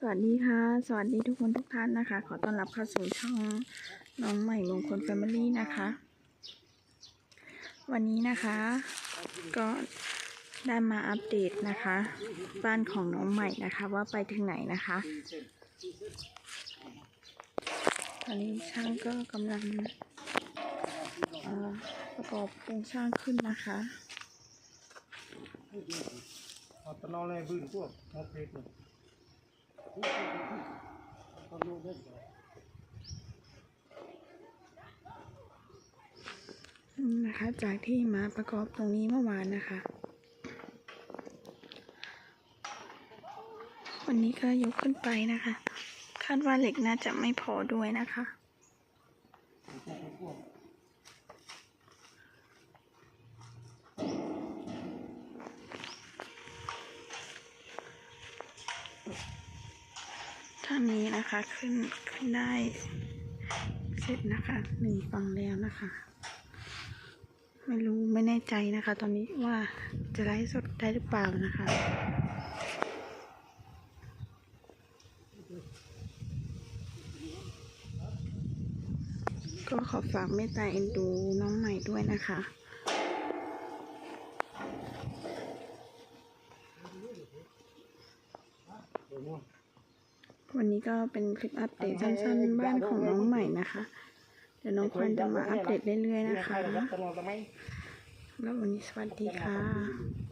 สวัสดีค่ะ สวัสดีทุกคนทุกท่านนะคะ ขอต้อนรับเข้าสู่ช่องน้องใหม่มงคลแฟมิลี่นะคะ วันนี้นะคะ ก็ได้มาอัปเดตนะคะ บ้านของน้องใหม่นะคะ ว่าไปถึงไหนนะคะ ตอนนี้ช่างก็กำลังประกอบโครงสร้างขึ้นนะคะอตะนอเลยบื้นพวกมอเพชร นะคะ จากที่มาประกอบตรงนี้เมื่อวานนะคะ วันนี้ก็ยกขึ้นไปนะคะ คาดว่าเหล็กน่าจะไม่พอด้วยนะคะ ท่านี้นะคะขึ้นขึ้นได้เสร็จนะคะหนึ่งฝั่งแล้วนะคะ ไม่รู้ไม่แน่ใจนะคะ ตอนนี้ว่าจะไลฟ์สดได้หรือเปล่านะคะก็ขอฝากเมตตาเอ็นดูน้องใหม่ด้วยนะคะเดี๋ย วนู่นวันนี้ก็เป็นคลิปอัปเดตสั้นๆบ้านของน้องใหม่นะคะ เดี๋ยวน้องควันจะมาอัปเดตเรื่อยๆนะคะตะนอทำไมแล้ววันนี้สวัสดีค่ะ